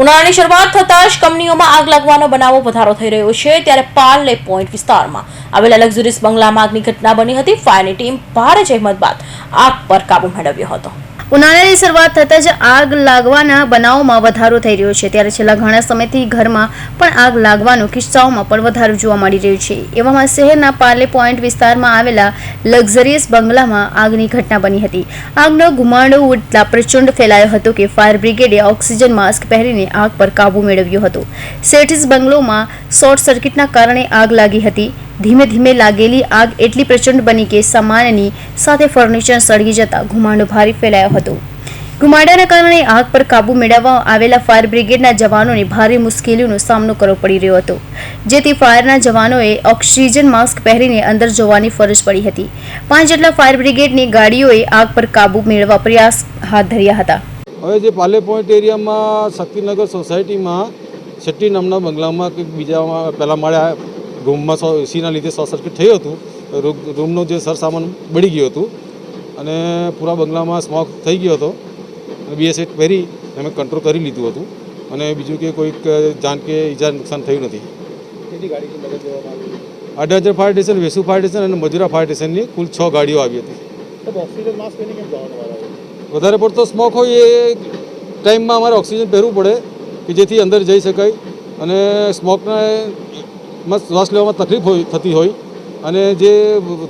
ઉનાળાની શરૂઆત થતાં જ કંપનીઓમાં આગ લાગવાનો બનાવો વધારો થઈ રહ્યો છે, ત્યારે પાર્લે પોઈન્ટ વિસ્તારમાં. આવેલા લક્ઝુરીસ બંગલામાં આગની ઘટના બની હતી. ફાયરની ટીમ ભારે જહેમત બાદ આગ પર કાબુ મેળવ્યો હતો. ઉનાળાની શરૂઆત થતાં જ આગ લાગવાના બનાવોમાં વધારો થઈ રહ્યો છે. ત્યારે છેલ્લા ઘણા સમયથી ઘરમાં પણ આગ લાગવાનો કિસ્સાઓમાં પણ વધારો જોવા મળી રહ્યો છે. એવામાં શહેરના પાર્લે પોઈન્ટ વિસ્તારમાં આવેલા લક્ઝરિયસ બંગલામાં આગની ઘટના બની હતી. આગનો ગુમાડો ઉડતા પ્રચંડ ફેલાયો હતો કે ફાયર બ્રિગેડે ઓક્સિજન માસ્ક પહેરીને આગ પર કાબુ મેળવ્યો હતો. સેઠિસ બંગલોમાં શોર્ટ સર્કિટના કારણે આગ લાગી હતી. ધીમે ધીમે લાગેલી આગ એટલી પ્રચંડ બની કે સામાનની સાથે ફર્નિચર સળગી જતા ઘુમાડો ભારે ફેલાયો હતો. ઘુમાડાના કારણે આગ પર કાબુ મેળવવા આવેલા ફાયર બ્રિગેડના જવાનોને ભારે મુશ્કેલીઓનો સામનો કરવો પડી રહ્યો હતો. જેથી ફાયરના જવાનોએ ઓક્સિજન માસ્ક પહેરીને અંદર જોવાની ફરજ પડી હતી. પાંચ જેટલા ફાયર બ્રિગેડની ગાડીઓએ આગ પર કાબુ મેળવવા પ્રયાસ હાથ ધર્યા હતા. હવે જે પાલે પોઈન્ટ એરિયામાં શક્તિનગર સોસાયટીમાં શેટ્ટી નામના બંગલામાં કંઈક બીજામાં પહેલાં માળે રૂમમાં સો એસીના લીધે શોર્ટ સર્કિટ થયું હતું રૂમનો જે સરસામાન બળી ગયું હતું અને પૂરા બંગલામાં સ્મોક થઈ ગયો હતો. અને બીએસએટ પહેરી અમે કંટ્રોલ કરી લીધું હતું. અને બીજું કે કોઈક જાન કે ઈજા નુકસાન થયું નથી. અઢાર હજાર fire station Vesu fire station અને મજુરા ફાયર સ્ટેશનની કુલ છ ગાડીઓ આવી હતી. વધારે પડતો સ્મોક હોય એ ટાઈમમાં અમારે ઓક્સિજન પહેરવું પડે કે જેથી અંદર જઈ શકાય. અને સ્મોકને માં શ્વાસ લેવામાં તકલીફ હોય થતી હોય અને જે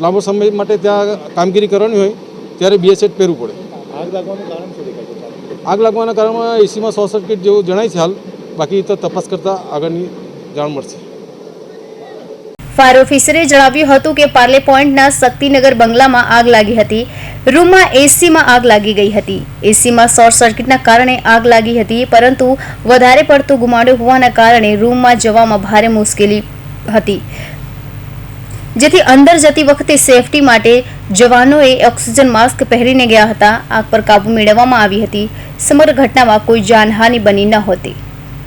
લાંબો સમય માટે ત્યાં કામગીરી કરવાની હોય ત્યારે બીએસએટ પહેરવું પડે. આગ લાગવાના કારણમાં એસીમાં શોર્ટ સર્કિટ જેવું જણાય છે હાલ. બાકી તો તપાસ કરતાં આગળની જાણ મળશે. ફાયર ઓફિસરે જણાવ્યું હતું કે પાર્લે પોઈન્ટના શક્તિનગર બંગલામાં આગ લાગી હતી. રૂમમાં એસીમાં આગ લાગી ગઈ હતી. એસીમાં શોર્ટ સર્કિટના કારણે આગ લાગી હતી પરંતુ વધારે પડતું ગુમાડ્યું હોવાના કારણે રૂમમાં જવામાં ભારે મુશ્કેલી હતી. જેથી અંદર જતી વખતે સેફટી માટે જવાનોએ ઓક્સિજન માસ્ક પહેરીને ગયા હતા. આગ પર કાબુ મેળવવામાં આવી હતી. સમગ્ર ઘટનામાં કોઈ જાનહાનિ બની ન હતી.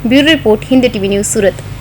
Bureau report Hind TV news Surat.